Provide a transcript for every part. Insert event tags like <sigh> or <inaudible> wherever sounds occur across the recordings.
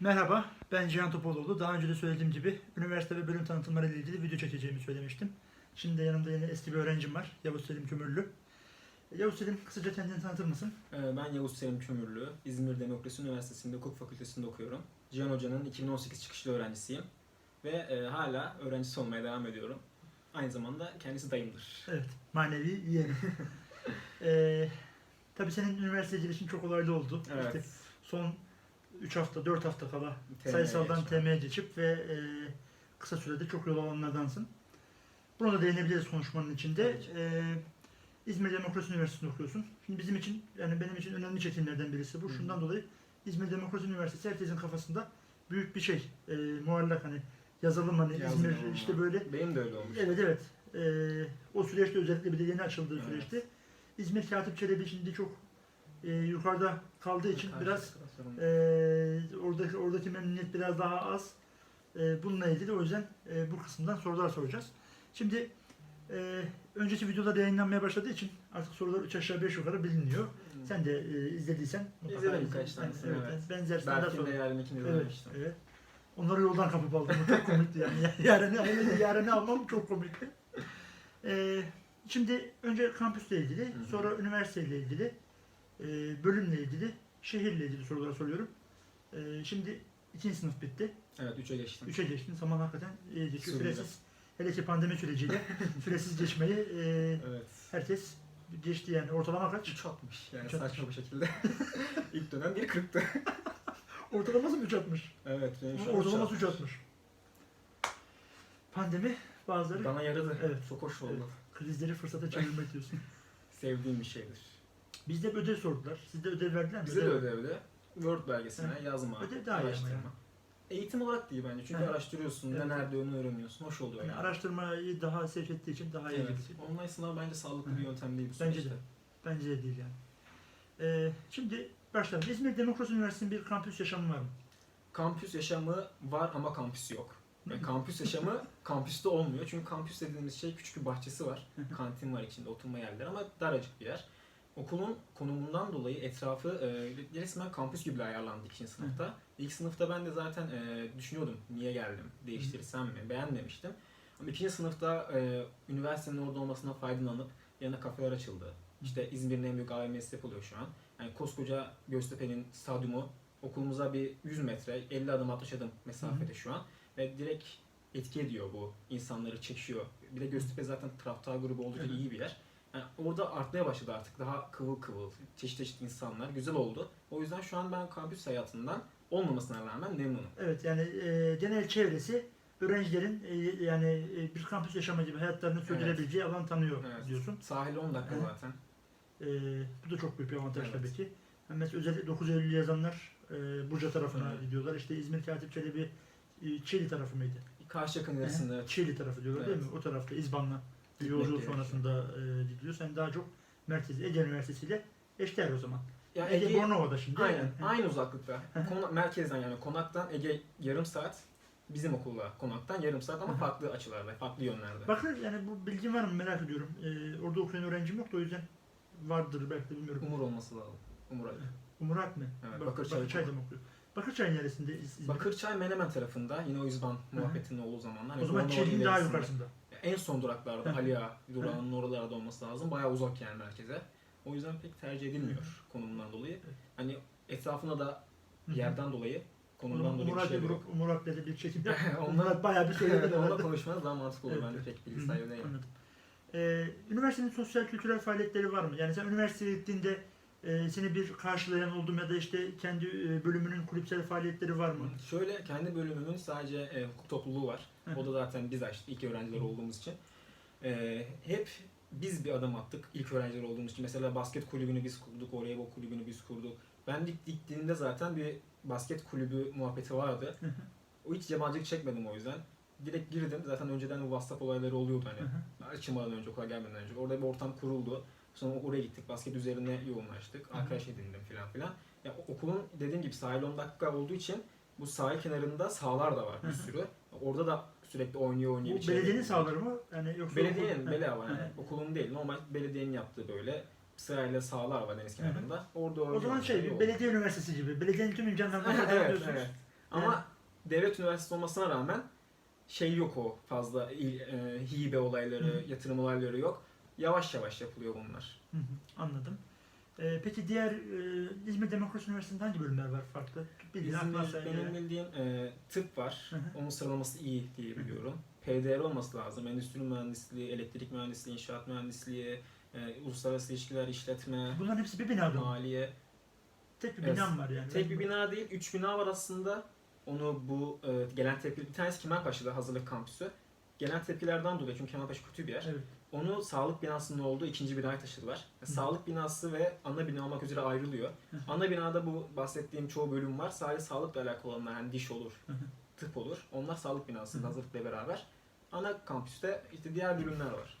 Merhaba, ben Cihan Topaloğlu. Daha önce de söylediğim gibi üniversite ve bölüm tanıtımları ile ilgili video çekeceğimi söylemiştim. Şimdi de yanımda yine eski bir öğrencim var, Yavuz Selim Kömürlü. Yavuz Selim, kısaca kendini tanıtır mısın? Ee, Ben Yavuz Selim Kömürlü. İzmir Demokrasi Üniversitesi'nde hukuk fakültesinde okuyorum. Cihan Hoca'nın 2018 çıkışlı öğrencisiyim. Ve e, hala öğrencisi olmaya devam ediyorum. Aynı zamanda kendisi dayımdır. Evet, manevi yeğenim. ee, <laughs> tabii senin üniversite girişin çok olaylı oldu. Evet. İşte son 3 hafta, 4 hafta kala TM'ye sayısaldan geçtim. TM'ye geçip ve e, kısa sürede çok yol alanlardansın. Buna da değinebiliriz konuşmanın içinde. Tabii ki. E, İzmir Demokrasi Üniversitesi'nde okuyorsun. Şimdi bizim için, yani benim için önemli çetinlerden birisi bu. Hı. Şundan dolayı İzmir Demokrasi Üniversitesi herkesin kafasında büyük bir şey. E, muallak hani yazılım hani Yazılım İzmir ama. işte böyle. Benim de öyle olmuş. Evet evet. E, o süreçte özellikle bir de yeni açıldığı Evet. süreçte İzmir Katip Çelebi şimdi çok e, yukarıda kaldığı için Karşı biraz taraf sorun. ee, oradaki oradaki memnuniyet biraz daha az. Ee, bununla ilgili o yüzden e, bu kısımdan sorular soracağız. Şimdi e, önceki videoda yayınlanmaya başladığı için artık sorular 3 aşağı 5 yukarı biliniyor. Sen de e, izlediysen mutlaka İzledim izle- birkaç tanesini, evet, evet. Benzer standart soru. de yarın ikini Evet, evet. Onları yoldan kapıp aldım. Çok komikti yani. Yarını, yarını almam çok komikti. Ee, şimdi önce kampüsle ilgili, sonra üniversiteyle ilgili, e, bölümle ilgili, şehirle ilgili sorular soruyorum. Ee, şimdi ikinci sınıf bitti. Evet 3'e geçtim. Üçe geçtin. Zaman hakikaten iyi geçiyor. Sürüyor. Süresiz, hele ki pandemi süreciyle <laughs> süresiz geçmeyi e, Evet. herkes geçti yani. Ortalama kaç? 3 atmış yani Üç saçma bir şekilde. <laughs> İlk dönem 1.40'tı. <laughs> Ortalaması mı 3 atmış? Evet benim Ortalaması 3 atmış. atmış. Pandemi bazıları Bana yaradı. Evet. Çok hoş oldu. Evet. krizleri fırsata çevirmek diyorsun. Sevdiğim bir şeydir. Bizde bir ödev sordular. Sizde ödev verdiler mi? Bize de ödevde Word belgesine Evet. yazma, Ödev daha iyi ama araştırma. yani. Eğitim olarak değil bence çünkü Evet. araştırıyorsun, Evet. ne nerede onu öğreniyorsun, hoş oluyor Yani yani. araştırmayı daha sevk ettiği için daha iyi Evet. gidiyor. Online sınav bence sağlıklı Hı. bir yöntem değil bu Bence süreçte. de. Bence de değil yani. Ee, şimdi başlayalım. İzmir Demokrasi Üniversitesi'nin bir kampüs yaşamı var mı? Kampüs yaşamı var ama kampüs yok. Yani kampüs yaşamı <laughs> kampüste olmuyor. Çünkü kampüs dediğimiz şey küçük bir bahçesi var. Kantin var içinde, oturma yerleri ama daracık bir yer. Okulun konumundan dolayı etrafı e, resmen kampüs gibi ayarlandı ikinci sınıfta. İlk sınıfta ben de zaten e, düşünüyordum niye geldim, değiştirsem mi, beğenmemiştim. Ama ikinci sınıfta e, üniversitenin orada olmasına faydalanıp yanına kafeler açıldı. İşte İzmir'in en büyük AVM'si yapılıyor şu an. Yani koskoca Göztepe'nin stadyumu okulumuza bir 100 metre, 50 adım 60 adım mesafede şu an. Ve direkt etki ediyor bu. insanları çekiyor. Bir de Göztepe zaten taraftar grubu Hı hı. iyi bir yer. Yani orada artmaya başladı artık. Daha kıvıl kıvıl, çeşit çeşit insanlar. Güzel oldu. O yüzden şu an ben kampüs hayatından olmamasına rağmen memnunum. Evet yani e, genel çevresi öğrencilerin e, yani e, bir kampüs yaşamı gibi hayatlarını sürdürebileceği alan tanıyor Evet. diyorsun. Sahil 10 dakika Hı. zaten. E, bu da çok büyük bir avantaj Evet. tabii ki. Yani mesela özellikle 9 Eylül yazanlar e, Burca tarafına Evet. gidiyorlar. İşte İzmir Katip Çelebi e, Çeli tarafı mıydı? Karşı yakın arasında evet. Çeli tarafı diyorlar değil Evet. mi? O tarafta İzban'la bir yolculuk gerekiyor. sonrasında e, gidiliyor. Sen daha çok merkezi Ege Üniversitesi ile eşdeğer o zaman. Yani Ege, Ege, Bornova'da şimdi. aynen, yani. aynı uzaklıkta. Hı hı. Kona, merkezden yani konaktan Ege yarım saat. Bizim okulla konaktan yarım saat ama farklı açılarda, farklı yönlerde. Bakın yani bu bilgin var mı merak ediyorum. E, orada okuyan öğrencim yok da o yüzden vardır belki de bilmiyorum. Umur olması lazım. Umur Ali. Umurat mı? Evet, Bak- Bakırçay Bakırçay'da mı okuyor? Bakırçay neresinde? İz- İzmir? Bakırçay Menemen tarafında yine o İzban muhabbetinin olduğu zamanlar. o zaman Bornova Çeli'nin daha yukarısında. En son duraklarda Hı. Ali Ağa durağının oralarda olması lazım. Bayağı uzak yani merkeze. O yüzden pek tercih edilmiyor konumundan dolayı. Hani etrafına da yerden dolayı konumundan dolayı bir Umurat şey bir yok. grup, Umurat dedi bir çekim yap. <laughs> Onlar bayağı bir söyledi. onunla herhalde. konuşmanız daha mantıklı olur. Evet, Ben de pek bilgi sahibi değilim. Anladım. Ee, üniversitenin sosyal kültürel faaliyetleri var mı? Yani sen üniversiteye gittiğinde e, seni bir karşılayan oldu mu ya da işte kendi e, bölümünün kulüpsel faaliyetleri var mı? Şöyle kendi bölümümün sadece e, hukuk topluluğu var. Hı. O da zaten biz açtık ilk öğrenciler olduğumuz için. E, hep biz bir adım attık ilk öğrenciler olduğumuz için. Mesela basket kulübünü biz kurduk, voleybol kulübünü biz kurduk. Ben ilk gittiğimde zaten bir basket kulübü muhabbeti vardı. Hı hı. O hiç yabancılık çekmedim o yüzden. Direkt girdim. Zaten önceden bu WhatsApp olayları oluyordu hani. Açılmadan önce, okula gelmeden önce. Orada bir ortam kuruldu. Sonra oraya gittik. Basket üzerine yoğunlaştık. Arkadaş edindim falan filan. Ya, okulun dediğim gibi sahil 10 dakika olduğu için bu sahil kenarında sahalar da var bir sürü. Orada da sürekli oynuyor oynuyor. Bu bir belediyenin sahaları mı? Yani yoksa Belediyenin, okul- Hı hı. yani. Okulun değil. Normal belediyenin yaptığı böyle sırayla sahalar var deniz kenarında. Orada O zaman oynuyorlar. şey oldu. belediye üniversitesi gibi. Belediyenin tüm imkanlarını evet, evet. Ama Yani- devlet üniversitesi olmasına rağmen şey yok o fazla il- e, hibe olayları, yatırım olayları yok. Yavaş yavaş yapılıyor bunlar. Hı hı, anladım. Ee, peki diğer e, İzmir Demokrasi Üniversitesi'nde hangi bölümler var farklı? Bildiğin İzmir, benim bildiğim e, tıp var. Hı hı. Onun sıralaması iyi diye biliyorum. PDR olması lazım. Endüstri mühendisliği, elektrik mühendisliği, inşaat mühendisliği, e, uluslararası ilişkiler, işletme, Bunların hepsi bir binada mı? maliye. Tek bir Evet. binam var yani. Tek bir bina değil, üç bina var aslında. Onu bu e, gelen tepki, bir tanesi Kemalpaşa'da hazırlık kampüsü. Gelen tepkilerden dolayı çünkü Kemalpaşa kötü bir yer. Evet. Onu sağlık binasının olduğu ikinci binaya taşıdılar. Hı. Sağlık binası ve ana bina olmak üzere ayrılıyor. Hı. Ana binada bu bahsettiğim çoğu bölüm var. Sadece sağlıkla alakalı olanlar yani diş olur, Hı tıp olur. Onlar sağlık binası Hı. hazırlıkla beraber. Ana kampüste işte diğer bölümler var.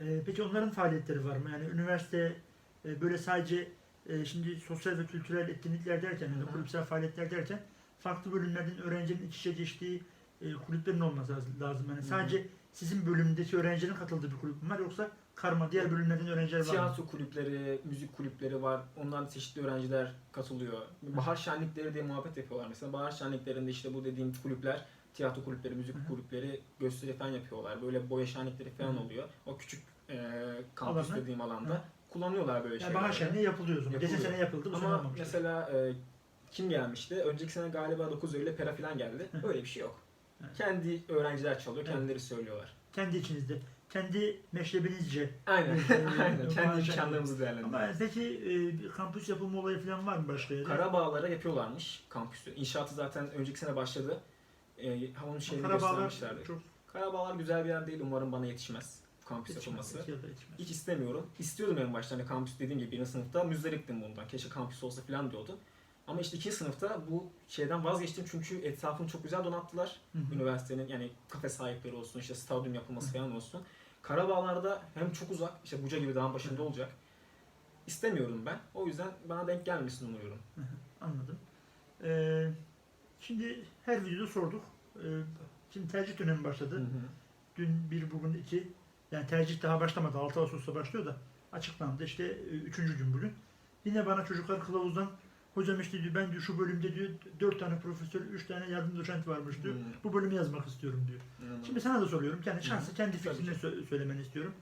Ee, peki onların faaliyetleri var mı? Yani üniversite e, böyle sadece e, şimdi sosyal ve kültürel etkinlikler derken, yani kulüpsel faaliyetler derken farklı bölümlerden öğrencinin iç içe geçtiği e, kulüplerin olması lazım-. Yani Hı hı. Sizin bölümdeki öğrencilerin katıldığı bir kulüp mü var yoksa karma diğer bölümlerden öğrenciler var mı? Tiyatro kulüpleri, müzik kulüpleri var. Ondan çeşitli öğrenciler katılıyor. Bahar şenlikleri diye muhabbet yapıyorlar mesela. Bahar şenliklerinde işte bu dediğim kulüpler, tiyatro kulüpleri, müzik Hı kulüpleri gösteri falan yapıyorlar. Böyle boya şenlikleri falan Hı oluyor. O küçük e, kampüs Alanda. dediğim alanda Hı. kullanıyorlar böyle Yani şeyleri. bahar şenliği yapılıyor o zaman. Geçen Yapılıyor. sene yapıldı, bu sene Ama olmamıştı. mesela e, kim gelmişti? Önceki sene galiba 9 Eylül'e Pera falan geldi. Öyle bir şey yok. Evet. Kendi öğrenciler çalıyor, Evet. kendileri söylüyorlar. Kendi içinizde, kendi meşrebinizce. Aynen. Aynen. Kendi imkanlarımızı değerlendiriyoruz. Ama peki e, bir kampüs yapılma olayı falan var mı başka yerde? Karabağlara yapıyorlarmış kampüsü. İnşaatı zaten önceki sene başladı. Ee, onun şeyini göstermişlerdi. çok Karabağlar güzel bir yer değil. Umarım bana yetişmez kampüs yapılması. yılda yetişmez. Hiç istemiyorum. İstiyordum en başta hani kampüs dediğim gibi birinci sınıfta müzdariptim bundan. Keşke kampüs olsa falan diyordum. Ama işte ikinci sınıfta bu şeyden vazgeçtim çünkü etrafını çok güzel donattılar. Hı hı. Üniversitenin yani kafe sahipleri olsun, işte stadyum yapılması falan olsun. Karabağlar'da hem çok uzak, işte Buca gibi dağın başında Hı. olacak. İstemiyorum ben. O yüzden bana denk gelmesini umuyorum. Anladım. Ee, şimdi her videoda sorduk. Ee, şimdi tercih dönemi başladı. Hı hı. Dün bir, bugün iki. Yani tercih daha başlamadı. 6 Ağustos'ta başlıyor da açıklandı. İşte e, üçüncü gün bugün. Yine bana çocuklar kılavuzdan hocam işte diyor ben diyor şu bölümde diyor dört tane profesör, üç tane yardım doçent varmış diyor. Hı. Bu bölümü yazmak istiyorum diyor. İnanılmaz. Şimdi sana da soruyorum. Kendi şansı, kendi Tabii fikrini sö- söylemeni istiyorum.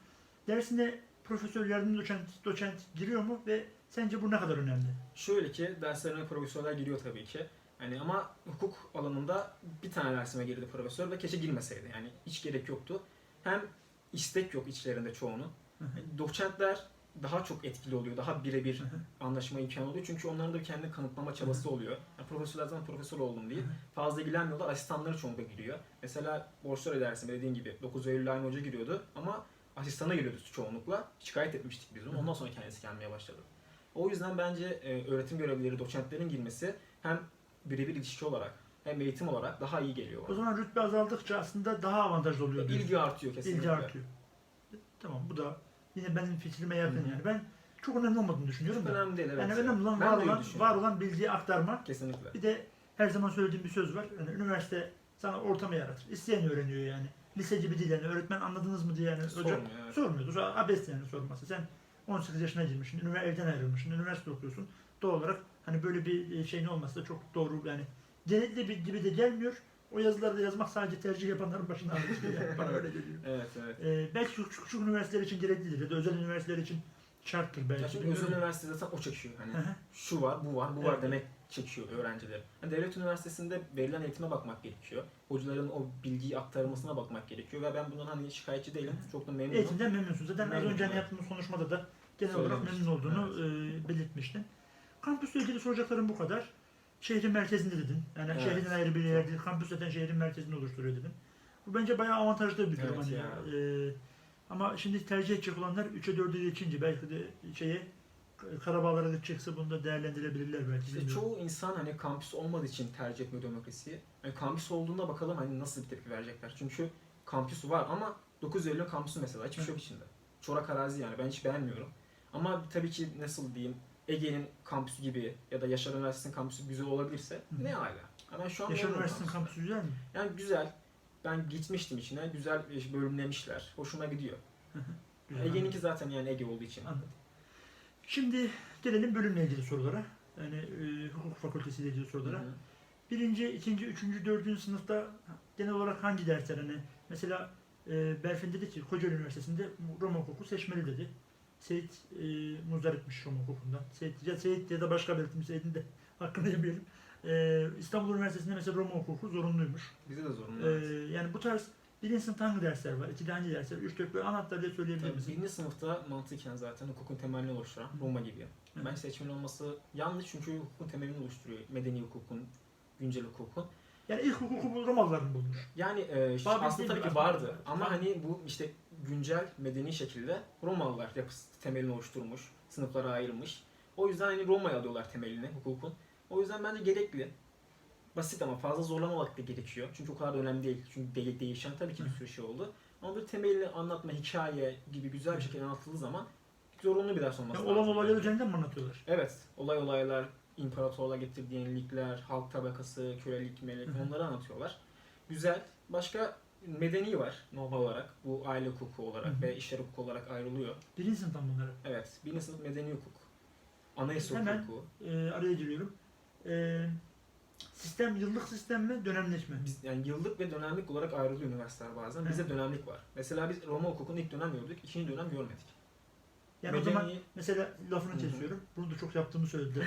Dersinde profesör, yardım doçent, doçent giriyor mu ve sence bu ne kadar önemli? Şöyle ki derslerine profesörler giriyor tabii ki. Yani ama hukuk alanında bir tane dersime girdi profesör ve keşke girmeseydi. Yani hiç gerek yoktu. Hem istek yok içlerinde. Yani Doçentler daha çok etkili oluyor. Daha birebir anlaşma imkanı oluyor. Çünkü onların da kendini kanıtlama çabası oluyor. Yani profesörler zaten profesör oldum hı. fazla ilgilenmiyorlar. Asistanları çoğunlukla giriyor. Mesela borçlar dersime dediğin gibi 9 Eylül aynı hoca giriyordu ama asistana giriyordu çoğunlukla. Şikayet etmiştik biz onu. Ondan sonra kendisi gelmeye başladı. O yüzden bence e, öğretim görevlileri, doçentlerin girmesi hem birebir ilişki olarak hem eğitim olarak daha iyi geliyor. O zaman rütbe azaldıkça aslında daha avantajlı oluyor. İlgi artıyor kesinlikle. İlgi artıyor. Tamam bu da yine benim fikrime yakın yani. Ben çok önemli olmadığını düşünüyorum Çok da. önemli değil evet. Yani önemli olan Ben var olan, var olan bilgiyi aktarmak. Kesinlikle. Bir de her zaman söylediğim bir söz var. Yani üniversite sana ortamı yaratır. İsteyen öğreniyor yani. Lise gibi değil yani. Öğretmen anladınız mı diye yani. Hoca Sormuyor, evet. sormuyordu. Abes yani sorması. Sen 18 yaşına girmişsin. Üniversite evden ayrılmışsın. Üniversite okuyorsun. Doğal olarak hani böyle bir şeyin olması da çok doğru yani. Gerekli bir gibi de gelmiyor. O yazıları da yazmak sadece tercih yapanların başına ağrıyor. Yani. Bana öyle geliyor. <laughs> Evet evet. Ee, belki küçük, küçük üniversiteler için gereklidir ya da özel üniversiteler için şarttır belki. Ya çünkü özel üniversite zaten o çekiyor. Hani şu var, bu var, bu var Evet. demek çekiyor öğrencileri. Yani devlet üniversitesinde verilen eğitime bakmak gerekiyor. Hocaların o bilgiyi aktarmasına bakmak gerekiyor ve ben bundan hani şikayetçi değilim. Çok da memnunum. Eğitimden memnunsun. Zaten az Memnunum, önce hani evet. yaptığımız konuşmada da genel olarak memnun olduğunu e, belirtmiştin. Kampüsle ilgili soracaklarım bu kadar. Şehrin merkezinde dedin. Yani Evet. şehrin ayrı bir yer değil. Kampüs zaten şehrin merkezini oluşturuyor dedin. Bu bence bayağı avantajlı bir durum. Evet hani. ya. E, ama şimdi tercih edecek olanlar 3'e 4'e geçince belki de şeye Karabağlara gidecekse bunu da değerlendirebilirler belki. İşte bilmiyorum. çoğu insan hani kampüs olmadığı için tercih etmiyor demokrasiyi. Yani kampüs olduğunda bakalım hani nasıl bir tepki verecekler. Çünkü kampüs var ama 9 Eylül kampüsü mesela hiçbir şey yok içinde. Çorak arazi yani ben hiç beğenmiyorum. Ama tabii ki nasıl diyeyim Ege'nin kampüsü gibi ya da Yaşar Üniversitesi'nin kampüsü güzel olabilirse Hı. ne hala. Ha Ben şu an Yaşar Üniversitesi'nin kampüsü güzel mi? Yani güzel. Ben gitmiştim içine. Güzel bölümlemişler. Hoşuma gidiyor. Ege'ninki zaten yani Ege olduğu için. Anladım. Şimdi gelelim bölümle ilgili sorulara. Yani e, hukuk fakültesiyle ilgili sorulara. Hı hı. birinci, ikinci, üçüncü, dördüncü sınıfta genel olarak hangi dersler hani mesela e, Berfin dedi ki Kocaeli Üniversitesi'nde Roma hukuku seçmeli dedi. Seyit e, muzdaripmiş Rum hukukundan. Seyit ya Seyit ya da başka belirtmiş Seyit'in de <laughs> hakkını yemeyelim. E, İstanbul Üniversitesi'nde mesela Roma hukuku zorunluymuş. Bize de zorunlu. E, evet. yani bu tarz birinci sınıfta hangi dersler var? İkinci hangi dersler? Üç, dört, böyle anahtar diye söyleyebilir Tabii, misin? Birinci sınıfta mantıken zaten hukukun temelini oluşturan Roma gibi. Evet. Ben seçmen olması yanlış çünkü hukukun temelini oluşturuyor. Medeni hukukun, güncel hukukun. Yani ilk hukuku Romalılar mı bulmuş? Yani e, aslında tabii ki vardı. Ama hani bu işte güncel medeni şekilde Romalılar yapısı temelini oluşturmuş, sınıflara ayrılmış. O yüzden hani Roma'ya alıyorlar temelini hukukun. O yüzden bence gerekli. Basit ama fazla zorlamamak da gerekiyor. Çünkü o kadar da önemli değil. Çünkü de- değişen tabii ki bir sürü şey oldu. Ama bir temelini anlatma, hikaye gibi güzel bir şekilde anlatıldığı zaman zorunlu bir ders olması Yani lazım. olan olaylar bence. üzerinden mi anlatıyorlar? Evet, olay olaylar, imparatorluğa getirdiği yenilikler, halk tabakası, kölelik, melek Hı hı. onları anlatıyorlar. Güzel. Başka medeni var normal olarak. Bu aile hukuku olarak Hı hı. ve işler hukuku olarak ayrılıyor. Birinci sınıftan bunları. Evet, birinci sınıf medeni hukuk. Anayasa Hemen- hukuku. E, araya giriyorum. E, sistem yıllık sistem mi, dönemlik mi? Biz, yani yıllık ve dönemlik olarak ayrılıyor üniversiteler bazen. Bizde dönemlik var. Mesela biz Roma hukukunu ilk dönem gördük, ikinci dönem görmedik. Yani o Medeni- zaman mesela lafını Hı hı. kesiyorum. Bunu da çok yaptığımı söylediler.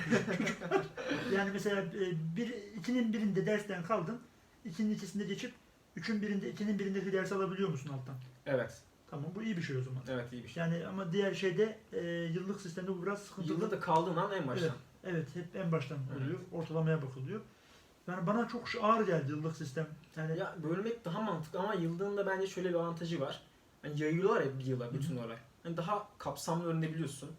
<laughs> yani mesela e, bir, ikinin birinde dersten kaldın. ikinin ikisinde geçip üçün birinde, ikinin birindeki dersi alabiliyor musun alttan? Evet, Tamam bu iyi bir şey o zaman. evet iyi bir şey. Yani ama diğer şeyde e, yıllık sistemde bu biraz sıkıntılı. Yılda da kaldığın an en baştan. Evet hep en baştan Evet. oluyor. Ortalamaya bakılıyor. Yani bana çok ağır geldi yıllık sistem. Yani Ya bölmek daha mantıklı ama yıldığında bence şöyle bir avantajı var. Hani yayıyorlar ya bir yıla bütün olay. Hani daha kapsamlı öğrenebiliyorsun.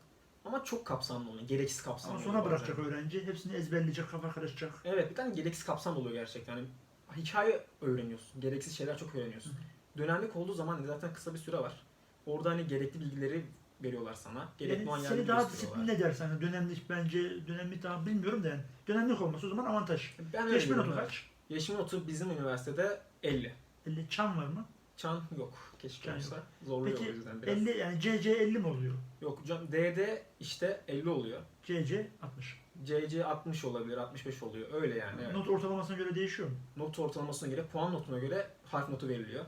Ama çok kapsamlı oluyor. Gereksiz kapsamlı ama oluyor sona bazen. bırakacak öğrenci. Hepsini ezberleyecek, kafa karışacak. Evet bir tane gereksiz kapsam oluyor gerçekten. Hani hikaye öğreniyorsun. Gereksiz şeyler çok öğreniyorsun. Dönemlik olduğu zaman zaten kısa bir süre var. Orada hani gerekli bilgileri veriyorlar sana. Gerekli Yani olan seni daha gösteriyorlar. disiplinli edersen hani dönemlik bence dönemlik daha bilmiyorum da yani dönemlik olması o zaman avantaj. Ben Geçme notu kaç? Geçme notu bizim üniversitede 50. 50 çan var mı? Çan yok. Keşke Çan olsa. Zorluyor Peki, o yüzden biraz. 50 yani CC 50 mi oluyor? Yok hocam D'de işte 50 oluyor. CC 60. CC 60 olabilir, 65 oluyor. Öyle yani. Evet. Not ortalamasına göre değişiyor mu? Not ortalamasına göre, puan notuna göre harf notu veriliyor.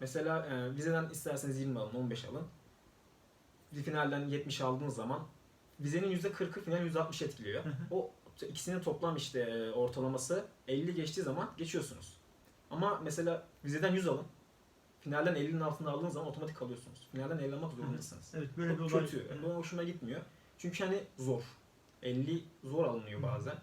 Mesela e, vizeden isterseniz 20 alın, 15 alın. Bir finalden 70 aldığınız zaman vizenin %40'ı final %60 etkiliyor. O ikisinin toplam işte e, ortalaması 50 geçtiği zaman geçiyorsunuz. Ama mesela vizeden 100 alın. Finalden 50'nin altında aldığınız zaman otomatik kalıyorsunuz. Finalden 50 almak zorundasınız. Evet böyle bir Çok olay. kötü. Evet. Bana hoşuma gitmiyor. Çünkü hani zor. 50 zor alınıyor bazen.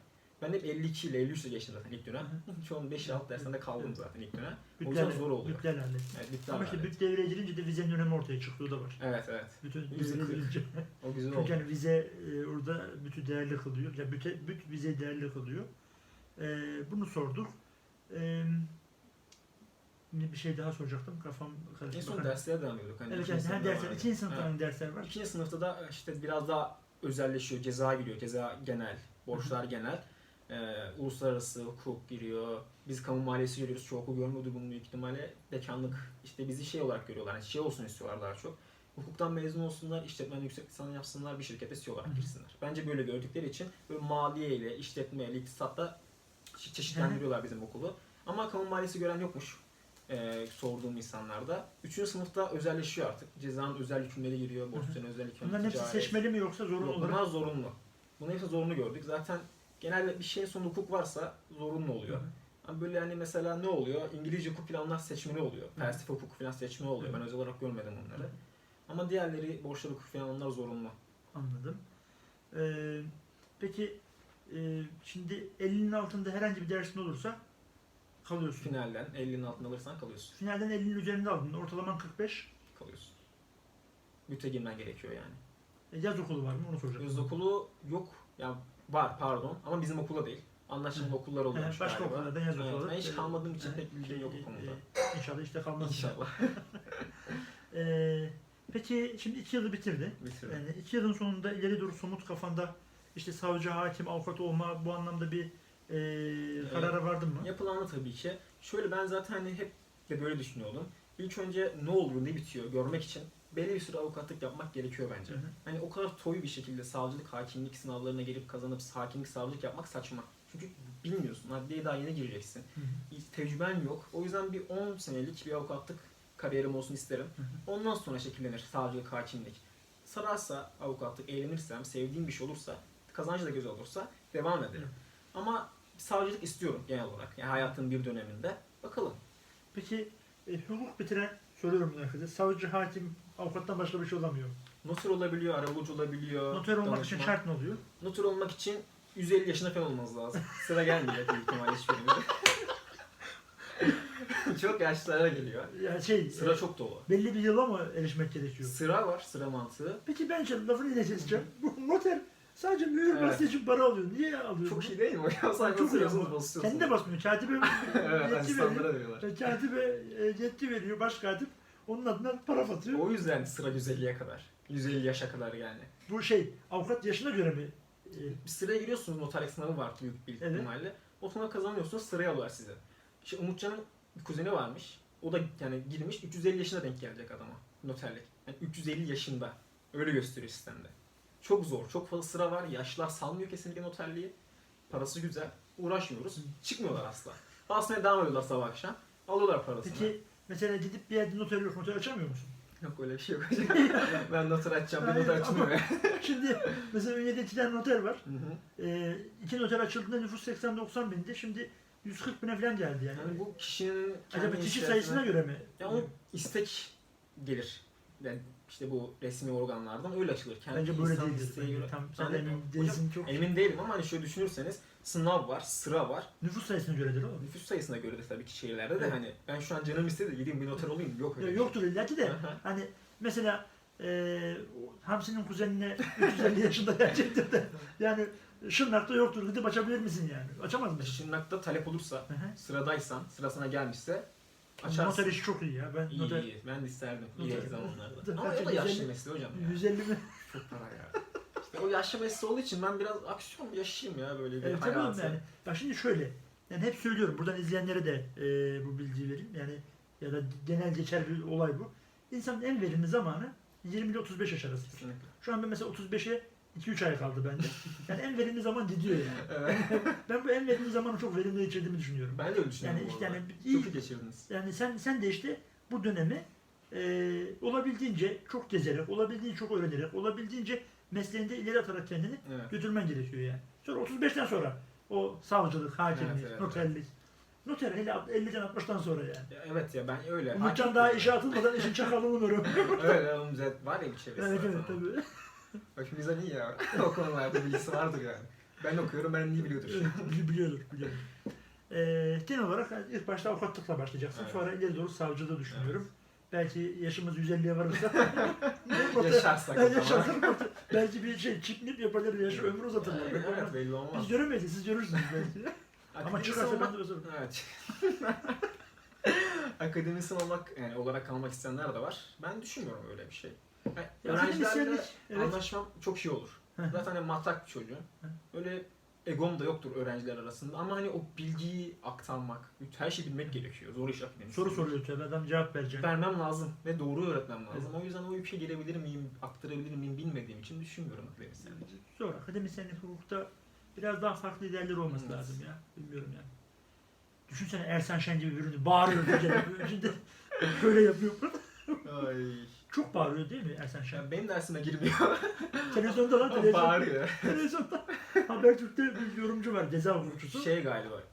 Ben hep 52 ile 53 ile geçtim zaten ilk dönem. Çoğun 5-6 dersinde kaldım Evet. zaten ilk dönem. O yüzden zor oluyor. bütlerle hallettim. Evet, bitti Ama işte büt devreye girince de vizenin önemi ortaya çıktı. O da var. Evet evet. Bütün Yüzde devreye kırk. girince. O güzel Çünkü oldu. hani vize e, orada bütü değerli kılıyor. Ya büte, büt vize değerli kılıyor. E, bunu sorduk. E, yine bir şey daha soracaktım. Kafam karıştı. En son Bakalım. derslere devam ediyorduk. Hani Evet, ikinci yani her sınıfta dersler, vardı. ikinci sınıfta Evet. hangi dersler var? İkinci sınıfta da işte biraz daha özelleşiyor. Ceza giriyor. Ceza genel. Borçlar genel. Ee, uluslararası hukuk giriyor. Biz kamu maliyesi görüyoruz. Çoğu okul görmüyordu bunu büyük ihtimalle. Dekanlık işte bizi şey olarak görüyorlar. Yani şey olsun istiyorlar daha çok. Hukuktan mezun olsunlar, işletmeden yüksek lisans yapsınlar, bir şirkete CEO olarak girsinler. Bence böyle gördükleri için böyle maliye ile, işletme ile, iktisatta çe- çeşitlendiriyorlar bizim okulu. Ama kamu maliyesi gören yokmuş e, sorduğum insanlarda. Üçüncü sınıfta özelleşiyor artık. Cezanın özel hükümleri giriyor, borçların özel hükümleri, Bunların hepsi ticaret. seçmeli mi yoksa zorunlu olarak? bunlar zorunlu. Bunların hepsi zorunlu gördük. Zaten genelde bir şeyin sonunda hukuk varsa zorunlu oluyor. Ama böyle hani mesela ne oluyor? İngilizce hukuk falanlar seçmeli oluyor. Felsefe hukuk falan seçmeli oluyor. Ben özel olarak görmedim onları. Ama diğerleri borçlar hukuk falan onlar zorunlu. Anladım. Ee, peki e, şimdi 50'nin altında herhangi bir dersin olursa kalıyorsun. Finalden 50'nin altına alırsan kalıyorsun. Finalden 50'nin üzerinde aldın. Ortalaman 45. Kalıyorsun. Büte girmen gerekiyor yani. E, yaz okulu var mı onu soracağım. Öz okulu yok. Yani var pardon ama bizim okula değil. Anlaşmalı Hı. okullar He, oluyormuş başka galiba. okullardan yaz Evet, okulu. ben hiç kalmadığım için e, pek bilgim yok e, bu konuda. e, İnşallah işte kalmaz. İnşallah. Ee, <laughs> peki şimdi iki yılı bitirdi. Bitirdim. Yani iki yılın sonunda ileri doğru somut kafanda işte savcı, hakim, avukat olma bu anlamda bir e, karara vardın mı? Yapılanı tabii ki. Şöyle ben zaten hani hep de böyle düşünüyordum. İlk önce ne oluyor, ne bitiyor görmek için belli bir süre avukatlık yapmak gerekiyor bence. Hı hı. Hani o kadar toy bir şekilde savcılık, hakimlik sınavlarına girip kazanıp hakimlik, savcılık yapmak saçma. Çünkü bilmiyorsun. Adliyeye daha yeni gireceksin. Hı hı. Tecrüben yok. O yüzden bir 10 senelik bir avukatlık kariyerim olsun isterim. Hı hı. Ondan sonra şekillenir savcılık, hakimlik. Sararsa avukatlık, eğlenirsem, sevdiğim bir şey olursa, kazancı da güzel olursa devam ederim. Evet. Ama savcılık istiyorum genel olarak. Yani hayatın bir döneminde. Bakalım. Peki e, hukuk bitiren soruyorum bunu herkese. Savcı, hakim, avukattan başka bir şey olamıyor. Noter olabiliyor, arabulucu olabiliyor. Noter olmak için danışman. şart ne oluyor? Noter olmak için 150 yaşında falan olmanız lazım. Sıra gelmeyecek büyük ihtimalle hiçbirinde. <laughs> çok yaşlılara geliyor. Yani şey, Sıra e, çok dolu. belli bir yıla mı erişmek gerekiyor? Sıra var, sıra mantığı. Peki ben şimdi lafını keseceğim. Bu noter sadece mühür Evet. bastığı için para alıyor. Niye alıyor? Çok bunu? şey değil mi? Ya sayfa Çok iyi sırasını ama basıyorsun. Kendi de basmıyor. Katibe <laughs> evet, yetki asistanlara veriyor. Katibe e, yetki veriyor. Baş katip onun adına para atıyor. O yüzden sıra 150'ye kadar. 150 yaşa kadar yani. Bu şey avukat yaşına göre mi? E, Bir sıraya giriyorsunuz noterlik sınavı var büyük bir Evet. ihtimalle. O sınavı kazanıyorsunuz sıraya alıyorlar sizi. İşte Umutcan'ın bir kuzeni varmış. O da yani girmiş 350 yaşına denk gelecek adama noterlik. Yani 350 yaşında. Öyle gösteriyor sistemde. Çok zor. Çok fazla sıra var. Yaşlılar salmıyor kesinlikle noterliği. Parası güzel. Uğraşmıyoruz. Çıkmıyorlar asla. Basmaya devam ediyorlar sabah akşam. Alıyorlar parasını. peki mesela gidip bir yerde noter yok. Noter açamıyor musun? Yok öyle bir şey yok. <laughs> ben noter açacağım. Bir Hayır, noter ama- açmıyor. <laughs> Şimdi mesela Ünye'de iki tane noter var. Hı hı. E, iki noter açıldığında nüfus 80-90 bindi. Şimdi 140 bine falan geldi yani. Yani bu kişinin kendi Acaba kişi sayısına göre mi? Ya o istek gelir. Yani işte bu resmi organlardan öyle açılır. Kendi Bence böyle insan değildir. isteği Bence. göre. Tam sen de- emin değilsin çok. Emin değilim ama hani şöyle düşünürseniz sınav var, sıra var. Nüfus sayısına göredir o. Nüfus sayısına göre de tabii ki şehirlerde de Evet. hani ben şu an canım istedi de gideyim bir noter olayım. Yok öyle. Ya bir yoktur şey. de. Aha. Hani mesela e, Hamsi'nin kuzenine 350 yaşında gelecektir de yani Şırnak'ta yoktur gidip açabilir misin yani? Açamaz mısın? Şırnak'ta talep olursa, Hı hı. sıradaysan, sırasına gelmişse açarsın. Noter işi çok iyi ya. Ben İyi, noter iyi. Ben de isterdim Noter- ileriki zamanlarda. Noter- Ama o da Noter- yaşlı mesleği hocam ya. 150 mi? Çok para ya. <laughs> İşte o yaşlı mesleği olduğu için ben biraz aksiyon yaşayayım ya böyle bir Evet, tabii hayatı. yani. Ya şimdi şöyle. Yani hep söylüyorum. Buradan izleyenlere de e, bu bilgiyi vereyim. Yani ya da genel geçer bir olay bu. İnsanın en verimli zamanı 20 ile 35 yaş arası. Kesinlikle. Şu an ben mesela 35'e 2-3 ay kaldı bende. Yani en verimli zaman gidiyor yani. <laughs> Ben bu en verimli zamanı çok verimli geçirdiğimi düşünüyorum. Ben de öyle düşünüyorum. Yani işte yani iyi- Çok iyi geçirdiniz. Yani sen sen de işte bu dönemi e, olabildiğince çok gezerek, olabildiğince çok öğrenerek, olabildiğince mesleğinde ileri atarak kendini Evet. götürmen gerekiyor yani. Sonra 35'ten sonra o savcılık, hakimlik, Evet, evet, noterlik. Noter hele 50'den 60'tan sonra yani. Ya evet ya ben öyle. Umutcan daha işe atılmadan işin <laughs> evet ya onun zet- var ya bir çevresi evet evet tabii. Başımızdan iyi ya. o konularda bilgisi vardır yani. Ben okuyorum ben iyi biliyordur. Evet, bili- biliyordur, biliyordur. Ee, genel olarak ilk başta avukatlıkla başlayacaksın. Evet. Sonra ileri doğru savcılığı düşünüyorum. Belki yaşımız 150'ye varırsa <laughs> Yaşarsak zaman. Yaşarsak belki bir şey çiftlik yapabilir yaşı ömrü uzatırlar. Evet, evet belli olmaz. Biz göremeyiz, siz görürsünüz belki. <laughs> Ama çıkarsa ben de özürüm. Evet. <laughs> Akademisyen olmak yani olarak kalmak isteyenler de var. Ben düşünmüyorum öyle bir şey. Yani öğrencilerle evet. anlaşmam çok iyi olur. Hı hı. Zaten hani matrak bir çocuğum. Öyle egom da yoktur öğrenciler arasında ama hani o bilgiyi aktarmak, her şeyi bilmek gerekiyor. Zor iş akademisyen. Soru soruyor tabii adam cevap verecek. Vermem lazım ve doğru öğretmem lazım. O yüzden o yükü gelebilir miyim, aktarabilir miyim bilmediğim için düşünmüyorum akademisyenlik. Zor. Akademisyenlik hukukta biraz daha farklı liderler olması Evet. lazım ya. Bilmiyorum yani. Düşünsene Ersan Şen gibi birini bağırıyor <laughs> böyle yapıyor. Ay. Çok bağırıyor değil mi Ersan Şen? Ya benim dersime girmiyor. <laughs> Televizyonda lan televizyon, bağırıyor. <laughs> televizyonda. Habertürk'te bir yorumcu var ceza hukukçusu. Şey galiba,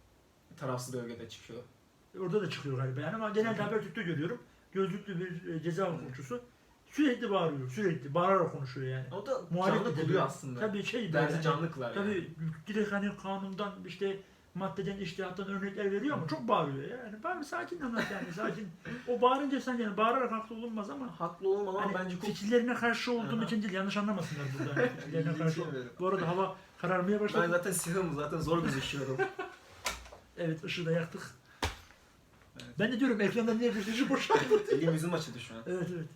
tarafsız bölgede çıkıyor. Orada da çıkıyor galiba yani ama genelde. Habertürk'te görüyorum. Gözlüklü bir e, ceza hukukçusu. Sürekli bağırıyor, sürekli bağırarak konuşuyor yani. O da Muhalefet canlı kılıyor aslında. Tabii şey böyle Dersi hani- canlı kılar yani. Tabii direkt hani kanundan işte maddeden iştihattan örnekler veriyor ama çok bağırıyor yani. Bağır sakin anlat yani sakin. O bağırınca sen yani bağırarak haklı olunmaz ama Haklı olmam ama hani bence çok fikirlerine karşı olduğum için değil yanlış anlamasınlar burada. Hani <laughs> fikirlerine karşı. Bu arada hava kararmaya başladı. Ben zaten siyahım zaten zor gözüküyorum. <laughs> Evet ışığı da yaktık. Evet. Ben de diyorum ekranda niye bir ışığı boşaldı? Elim yüzüm açıldı şu an. evet evet.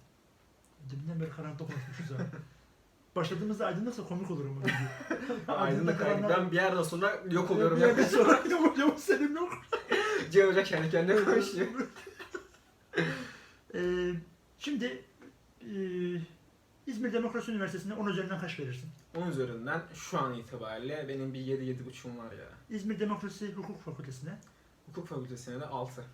Deminden beri karanlıkta konuşmuşuz ha. Başladığımızda aydınlıksa komik olur ama. <laughs> Aydınlık aydın. Ben bir yerden sonra yok oluyorum. Bir yerden Ya. sonra Yavuz Yavuz Selim yok. Cem <laughs> Hoca kendi kendine konuşuyor. <laughs> Ee, şimdi e, İzmir Demokrasi Üniversitesi'nde 10 üzerinden kaç verirsin? Onun üzerinden şu an itibariyle benim bir 7-7.5'um var ya. İzmir Demokrasi Hukuk Fakültesi'ne Hukuk fakültesine de 6.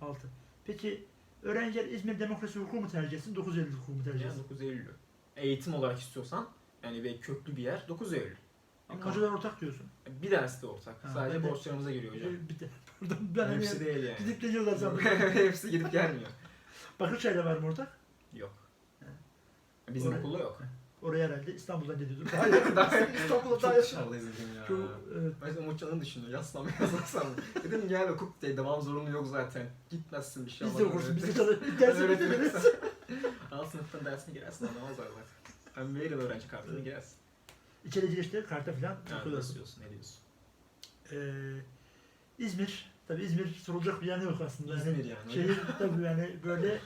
6. Peki öğrenciler İzmir Demokrasi Hukuku mu tercih etsin, 9 Eylül Hukuku mu tercih etsin? 9 Eylül'ü. Eğitim olarak istiyorsan yani bir köklü bir yer 9 Eylül. Ama hocalar ortak diyorsun. Bir derste ortak. Ha, Sadece de- borçlarımıza giriyor hocam. Bir, de, pardon ben hani Hepsi değil yani. gidip geliyorlar sandım. <laughs> Hepsi gidip gelmiyor. Bakırçay'da var mı ortak? Yok. Bizim Oraya- okulda yok. Oraya herhalde İstanbul'dan gidiyordum. Daha yakın. İstanbul'a daha <laughs> Çok yakın. dışarıdayız dedim ya. Çok, evet. Ben de Umutcan'ın düşünüyor. Yazsam? Dedim gel hukuk diye devam zorunlu yok zaten. Gitmezsin bir şey Biz de okursun, biz de çalış. Dersi Öğretim. bitiririz. <laughs> Al sınıftan dersine girersin anlamazlar zaten. Hem veririm öğrenci kartını girersin. İçeri girişte karta falan Yani nasıl diyorsun, ne diyorsun? Ee, İzmir, tabii İzmir sorulacak bir yanı yok aslında. İzmir yani. Şehir tabii yani böyle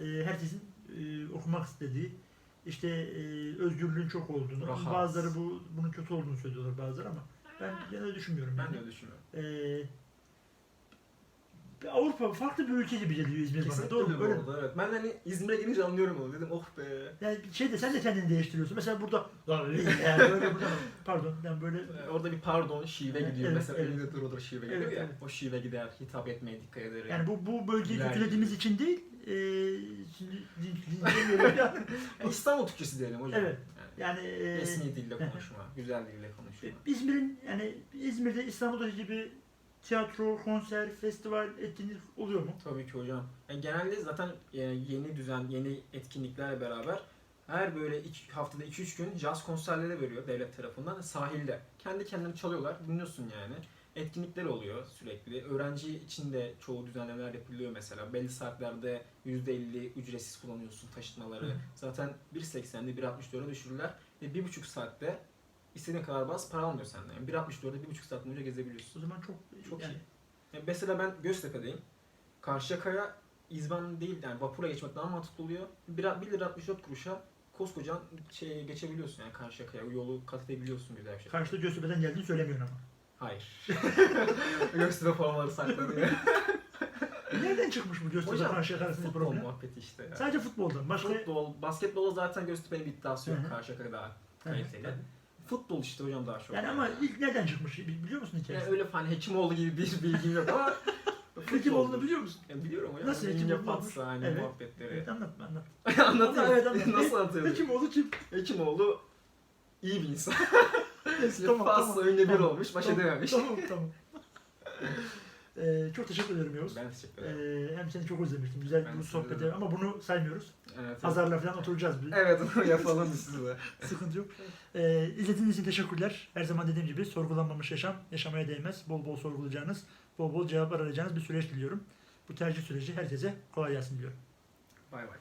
e, herkesin e, okumak istediği, işte e, özgürlüğün çok olduğunu, Rahat. bazıları bu bunun kötü olduğunu söylüyorlar bazıları ama ben genelde düşünmüyorum. Ben yani. de öyle düşünüyorum. Ee, Avrupa farklı bir ülke gibi geliyor İzmir bana. Kesinlikle Doğru mu? bir Böyle. oldu, evet. Ben hani İzmir'e gelince anlıyorum onu. Dedim oh be. Yani şey de sen de kendini değiştiriyorsun. Mesela burada "Lan öyle değil ya, böyle burada pardon ben böyle Ee, Orada bir pardon şive Evet, gidiyor. evet, Mesela evet. elinde dur odur şive gidiyor Evet, ya. evet. O şive gider. Hitap etmeye dikkat eder. yani bu bu bölgeyi kötülediğimiz için değil. E, İstanbul Türkçesi diyelim hocam. Evet. Yani Yani e, resmi dilde konuşma, güzel dilde konuşma. İzmir'in yani İzmir'de İstanbul'daki gibi tiyatro, konser, festival, etkinlik oluyor mu? Tabii ki hocam. Yani genelde zaten e, yeni düzen, yeni etkinliklerle beraber her böyle iki, haftada 2-3 gün jazz konserleri veriyor devlet tarafından sahilde. Kendi kendine çalıyorlar, dinliyorsun yani. Etkinlikler oluyor sürekli. Öğrenci için de çoğu düzenlemeler yapılıyor mesela. Belli saatlerde %50 ücretsiz kullanıyorsun taşıtmaları. Hı. Zaten 1.80'de 1.64'e düşürürler. Ve 1.5 saatte istediğin kadar bas para almıyor senden. Yani 1.64'de 1.5 saat boyunca gezebiliyorsun. O zaman çok Çok yani, iyi. Yani mesela ben Göztepe'deyim. Karşıyaka'ya İzban değil yani vapura geçmek daha mantıklı oluyor. 1, 1 lira 64 kuruşa koskoca şeye geçebiliyorsun yani Karşıyaka'ya. Yolu kat edebiliyorsun güzel bir şey. Karşıda Göztepe'den geldiğini söylemiyorsun ama. Hayır. <laughs> Göztepe formaları saklanıyor. <laughs> Nereden çıkmış bu Göztepe Hocam, Karşıyaka arasındaki Futbol problem? muhabbeti işte. ya. Sadece futboldan. Başka Futbol, basketbolda zaten Göztepe'nin bir iddiası yok. Hı hı. Daha kaliteli. Futbol işte hocam daha çok. yani ama ilk nereden çıkmış biliyor musun yani hikayesini? öyle falan Hekimoğlu gibi bir bilgim yok ama <laughs> Kim olduğunu biliyor musun? Ya biliyorum hocam. Nasıl Ninja Hekimoğlu Patsa hani Evet. muhabbetleri. Evet anlatma anlat. Anlatayım. Evet, anlat. Nasıl anlatıyorum? Hekimoğlu kim? Hekimoğlu iyi bir insan. Neyse, tamam, Patsa önde bir Tamam. olmuş, baş Tamam, edememiş. Tamam tamam. <laughs> Ee, çok teşekkür ederim Yavuz. Ben teşekkür ederim. Ee, hem seni çok özlemiştim. Güzel Ben bu sizi sohbeti de. ama bunu saymıyoruz. Evet. Pazarla falan oturacağız. Bir. Evet onu yapalım size. <laughs> Sıkıntı yok. Ee, izlediğiniz için teşekkürler. Her zaman dediğim gibi sorgulanmamış yaşam, yaşamaya değmez. Bol bol sorgulayacağınız, bol bol cevap arayacağınız bir süreç diliyorum. Bu tercih süreci herkese kolay gelsin diliyorum. Bay bay.